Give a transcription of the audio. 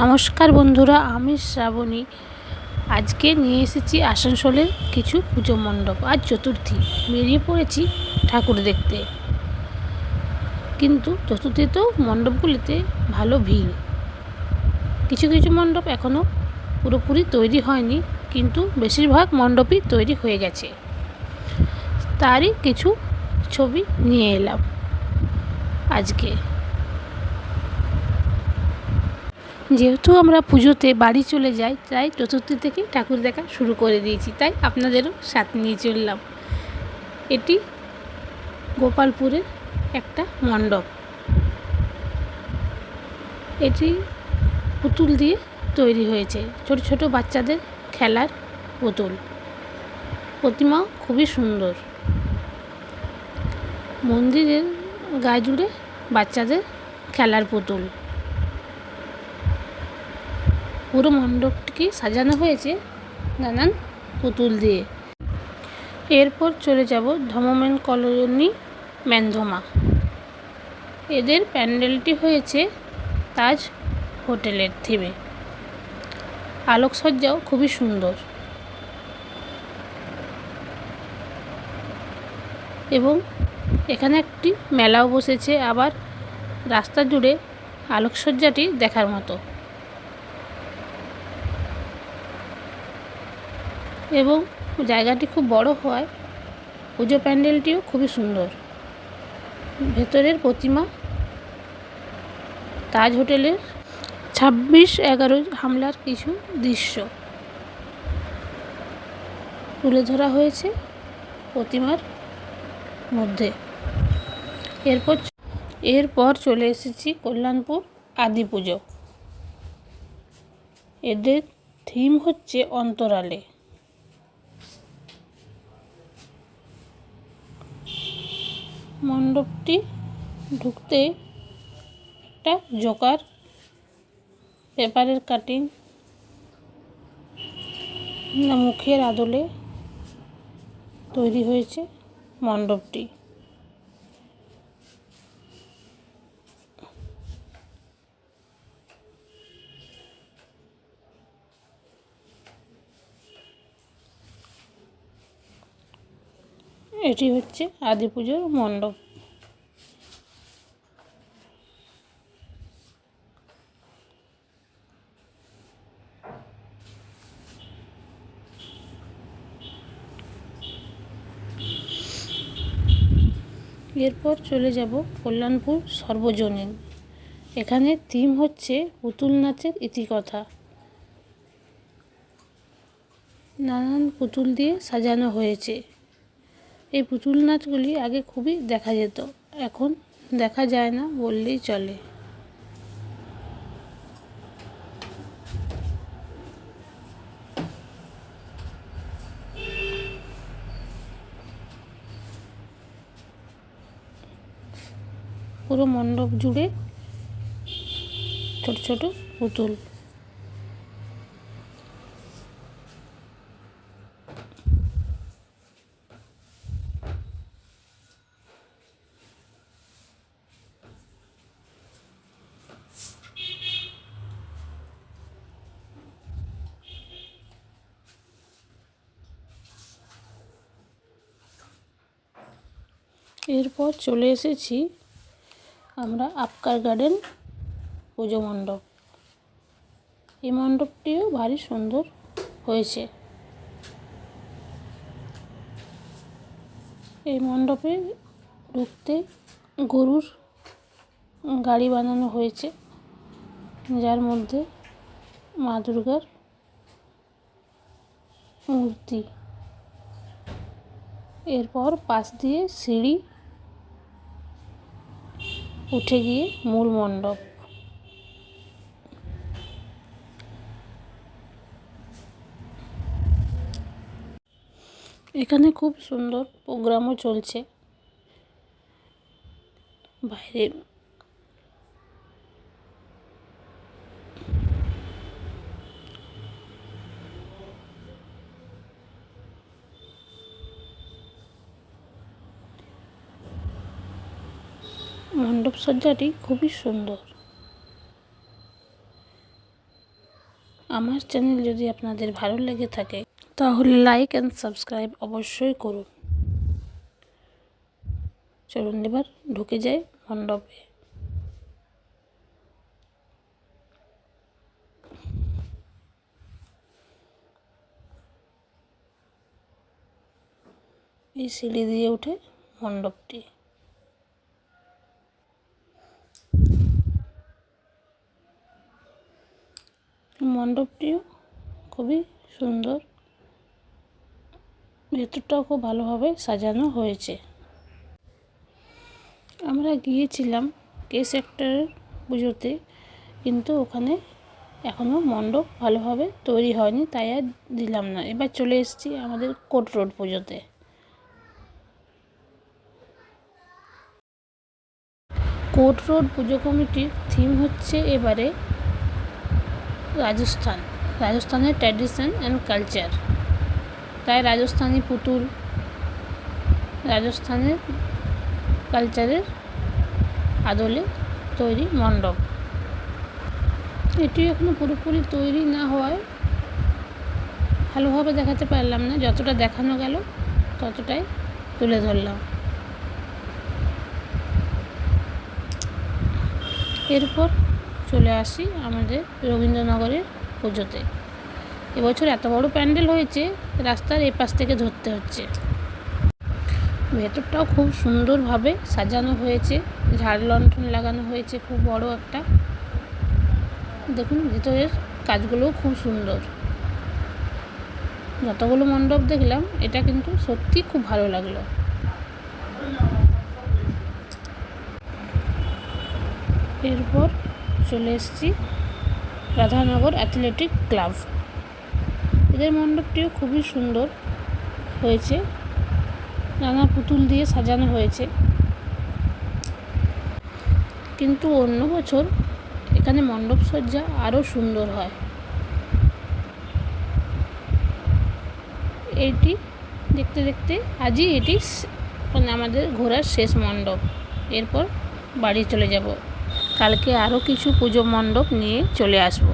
নমস্কার বন্ধুরা, আমি শ্রাবণী। আজকে নিয়ে এসেছি আসানসোলের কিছু পুজো মণ্ডপ আর চতুর্থী। বেরিয়ে পড়েছি ঠাকুর দেখতে। কিন্তু চতুর্থীতেও মণ্ডপগুলিতে ভালো ভিড়। কিছু কিছু মণ্ডপ এখনও পুরোপুরি তৈরি হয়নি, কিন্তু বেশিরভাগ মণ্ডপই তৈরি হয়ে গেছে। তারই কিছু ছবি নিয়ে এলাম আজকে। যেহেতু আমরা পুজোতে বাড়ি চলে যাই, তাই চতুর্থী থেকে ঠাকুর দেখা শুরু করে দিয়েছি। তাই আপনাদেরও সাথে নিয়ে চললাম। এটি গোপালপুরের একটা মণ্ডপ। এটি পুতুল দিয়ে তৈরি হয়েছে। ছোট ছোট বাচ্চাদের খেলার পুতুল। প্রতিমা খুবই সুন্দর। মন্দিরের গায়ে জুড়ে বাচ্চাদের খেলার পুতুল। পুরো মণ্ডপটিকে সাজানো হয়েছে নানান পুতুল দিয়ে। এরপর চলে যাব ধমমেন কলোনি ম্যানধমা। এদের প্যান্ডেলটি হয়েছে তাজ হোটেলের থিমে আলোকসজ্জাও খুবই সুন্দর। এবং এখানে একটি মেলাও বসেছে, আবার রাস্তা জুড়ে আলোকসজ্জাটি দেখার মতো। এবং জায়গাটি খুব বড় হওয়ায় পুজো প্যান্ডেলটিও খুবই সুন্দর। ভেতরের প্রতিমা তাজ হোটেলের ছাব্বিশ এগারো হামলার কিছু দৃশ্য। তুলে ধরা হয়েছে প্রতিমার মধ্যে। এরপর এরপর চলে এসেছি কল্যাণপুর আদি পুজো এদের থিম হচ্ছে অন্তরালে। মণ্ডপটি ঢুকতে একটা জোকার পেপারের কাটিং মুখের আদলে তৈরি হয়েছে মণ্ডপটি। এটি হচ্ছে আদি পুজোর মণ্ডপ। এরপর চলে যাব কল্যাণপুর সর্বজনীন। এখানে থিম হচ্ছে পুতুল নাচের ইতিকথা। নানান পুতুল দিয়ে সাজানো হয়েছে। এই পুতুল নাচগুলি আগে খুবই দেখা যেত, এখন দেখা যায় না বললেই চলে। পুরো মণ্ডপ জুড়ে ছোট ছোট পুতুল। এরপর চলে এসেছি আমরা আপকার গার্ডেন পুজো মণ্ডপ। এই মণ্ডপটিও ভারী সুন্দর হয়েছে। এই মণ্ডপে ঢুকতে গরুর গাড়ি বানানো হয়েছে, যার মধ্যে মা দুর্গার মূর্তি। এরপর পাশ দিয়ে সিঁড়ি উঠে গিয়ে মূল মণ্ডপ। এখানে খুব সুন্দর প্রোগ্রামও চলছে। বাইরে মণ্ডপ সজ্জাটি খুবই সুন্দর। আমার চ্যানেল যদি আপনাদের ভালো লেগে থাকে, তাহলে লাইক অ্যান্ড সাবস্ক্রাইব অবশ্যই করুন। চলুন এবার ঢুকে যাই মণ্ডপে। এই সিঁড়ি দিয়ে উঠে মণ্ডপটি। মণ্ডপটিও খুবই সুন্দর। ভেতরটাও খুব ভালোভাবে সাজানো হয়েছে। আমরা গিয়েছিলাম কে সেক্টরের পুজোতে, কিন্তু ওখানে এখনও মণ্ডপ ভালোভাবে তৈরি হয়নি, তাই আর দিলাম না। এবার চলে এসেছি আমাদের কোট রোড পুজোতে। কোট রোড পুজো কমিটির থিম হচ্ছে এবারে রাজস্থান। রাজস্থানের ট্র্যাডিশন অ্যান্ড কালচার তাই রাজস্থানি পুতুল, রাজস্থানের কালচারের আদলে তৈরি মণ্ডপ। এটি এখনও পুরোপুরি তৈরি না হওয়ায় ভালোভাবে দেখাতে পারলাম না। যতটা দেখানো গেল, ততটাই তুলে ধরলাম। এরপর চলে আসি আমাদের রবীন্দ্রনগরের পুজোতে। এবছর এত বড় প্যান্ডেল হয়েছে, রাস্তার এপাশ থেকে ধরতে হচ্ছে। ভেতরটাও খুব সুন্দরভাবে সাজানো হয়েছে, ঝাড় লণ্ঠন লাগানো হয়েছে, খুব বড় একটা। দেখুন, ভেতরের কাজগুলোও খুব সুন্দর। যতগুলো মণ্ডপ দেখলাম, এটা কিন্তু সত্যি খুব ভালো লাগল। এরপর চলে এসেছি। Radhanagar athletic club. এদের মণ্ডপটিও খুবই সুন্দর হয়েছে। নানা পুতুল দিয়ে সাজানো হয়েছে। কিন্তু অন্য বছর এখানে মণ্ডপ সজ্জা আরও সুন্দর হয়। এটি দেখতে দেখতে আজই এটি মানে আমাদের ঘোরার শেষ মণ্ডপ। এরপর বাড়ি চলে যাব। কালকে আরও কিছু পুজো মণ্ডপ নিয়ে চলে আসব।